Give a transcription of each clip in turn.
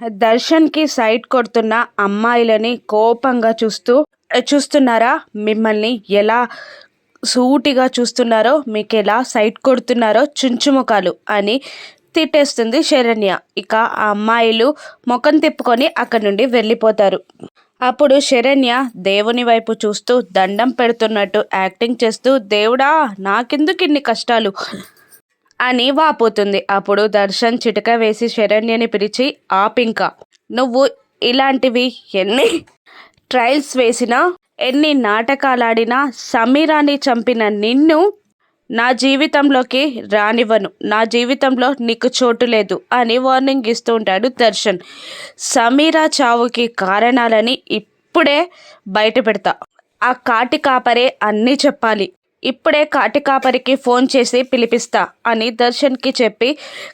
దర్శన్కి site కొడుతున్న అమ్మాయిలని కోపంగా చూస్తూ చూస్తున్నారా? మిమ్మల్ని ఎలా సూటిగా చూస్తున్నారో మీకు ఎలా సైట్ కొడుతున్నారో చుంచుముఖాలు అని తిట్టేస్తుంది శరణ్య. ఇక ఆ అమ్మాయిలు ముఖం తిప్పుకొని అక్కడి నుండి వెళ్ళిపోతారు. అప్పుడు శరణ్య దేవుని వైపు చూస్తూ దండం పెడుతున్నట్టు యాక్టింగ్ చేస్తూ దేవుడా నాకెందుకు ఇన్ని కష్టాలు? అని వాపోతుంది. అప్పుడు దర్శన్ చిటక వేసి శరణ్యని పిలిచి ఆపింక నువ్వు ఇలాంటివి ఎన్ని ట్రయల్స్ వేసినా ఎన్ని నాటకాలాడినా సమీరాని చంపిన నిన్ను నా జీవితంలోకి రానివ్వను. నా జీవితంలో నీకు చోటు లేదు అని వార్నింగ్ ఇస్తూ ఉంటాడు దర్శన్. సమీరా చావుకి కారణాలని ఇప్పుడే బయట పెడతా ఆ కాటి కాపరే అన్నీ చెప్పాలి. ఇప్పుడే కాటికాపరికి ఫోన్ చేసి పిలిపిస్తా అని దర్శన్కి చెప్పి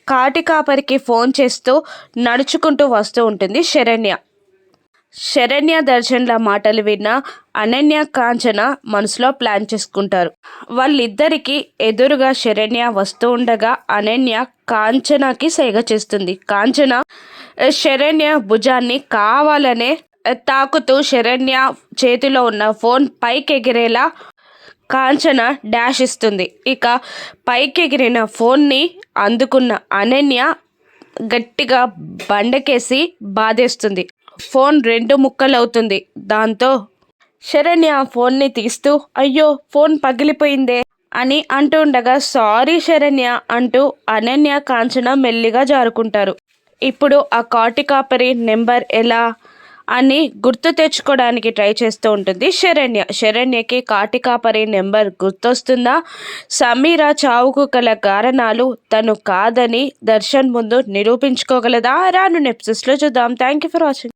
కాటికాపరికి ఫోన్ చేస్తూ నడుచుకుంటూ వస్తూ ఉంటుంది శరణ్య. శరణ్య దర్శన్ల మాటలు విన్న అనన్య కాంచన మనసులో ప్లాన్ చేసుకుంటారు. వాళ్ళిద్దరికీ ఎదురుగా శరణ్య వస్తూ ఉండగా అనన్య కాంచనకి సేగ చేస్తుంది. కాంచన శరణ్య భుజాన్ని కావాలనే తాకుతూ శరణ్య చేతిలో ఉన్న ఫోన్ పైకి ఎగిరేలా కాంచన డాష్ ఇస్తుంది. ఇక పైకి ఎగిరిన ఫోన్ని అందుకున్న అనన్య గట్టిగా బండకేసి బాధేస్తుంది. ఫోన్ రెండు ముక్కలవుతుంది. దాంతో శరణ్య ఫోన్ని తీస్తూ అయ్యో ఫోన్ పగిలిపోయిందే అని అంటూ ఉండగా సారీ శరణ్య అంటూ అనన్య కాంచన మెల్లిగా జారుకుంటారు. ఇప్పుడు ఆ కాటి కాపరి నెంబర్ ఎలా? అని గుర్తు తెచ్చుకోవడానికి ట్రై చేస్తూ ఉంటుంది. శరణ్య శరణ్యకి కాటికాపరి నెంబర్ గుర్తొస్తుందా? సమీర చావుకు గల కారణాలు తను కాదని దర్శన్ ముందు నిరూపించుకోగలదా? రాను నెప్సిస్లో చూద్దాం. Thank you for watching